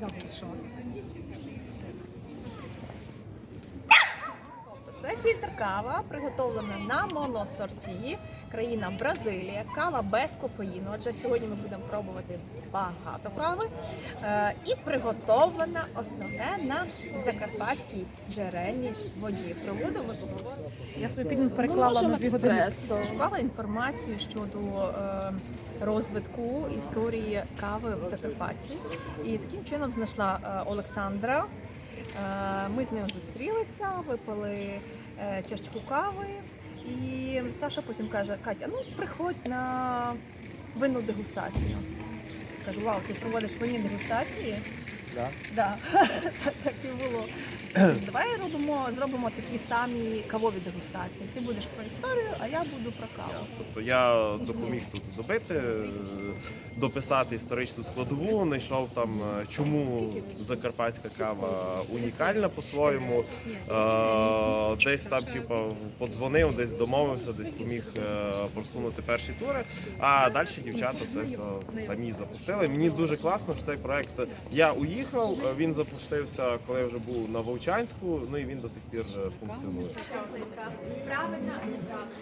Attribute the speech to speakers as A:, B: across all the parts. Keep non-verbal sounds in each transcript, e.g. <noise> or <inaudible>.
A: даблшот.
B: Це фільтр кава, приготовлена на моносорті, країна Бразилія, кава без кофеїну. Отже, сьогодні ми будемо пробувати багато кави. Е, і приготовлена основне на закарпатській джерельній воді. Про воду ми поговоримо.
A: Я собі підмет переклала на дві години.
B: Шукала інформацію щодо е, розвитку історії кави в Закарпатті. І таким чином знайшла е, Олександра. Е, ми з ним зустрілися, випили е, чашку кави. І Саша потім каже: Катя, ну приходь на винну дегустацію. Кажу, вау, ти проводиш винні дегустації?
C: Да.
B: Да. <laughs> так і було. Тож, давай робимо, зробимо такі самі кавові дегустації. Ти будеш про історію, а я буду про каву.
C: Тобто я допоміг тут добити, е, дописати історичну складову, знайшов там, е, чому закарпатська кава унікальна по-своєму. Е, Десь там типу, подзвонив, десь домовився, десь поміг просунути перші тури. А далі дівчата це все самі запустили. Мені дуже класно, що цей проект я уїхав. Е, Він запустився, коли я вже був на Вовчанську. Ну і він до сих пір е, функціонує.
B: Кислинка. Правильна, а не правильна.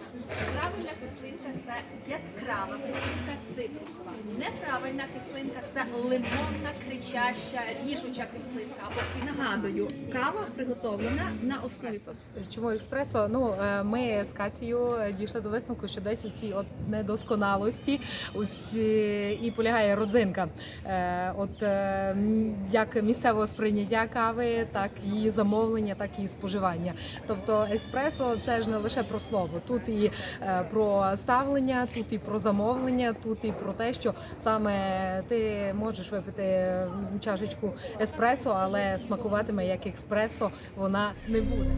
B: Правильна кислинка це яскрава кислинка цитрусова. Неправильна кислинка це лимонна, кричаща, ріжуча кислинка. Або нагадую, кава приготовлена на основі
A: Чому експресо? Ну е, ми з Катією дійшли до висновку, що десь у цій от недосконалості у ці, і полягає родзинка. От як місцевого сприйняття кави, так і замовлення, так і споживання. Тобто експресо це ж не лише про слово. Тут і е, про ставлення, тут і про замовлення, тут і про те, що саме ти можеш випити чашечку еспресо, але смакуватиме як експресо вона не буде.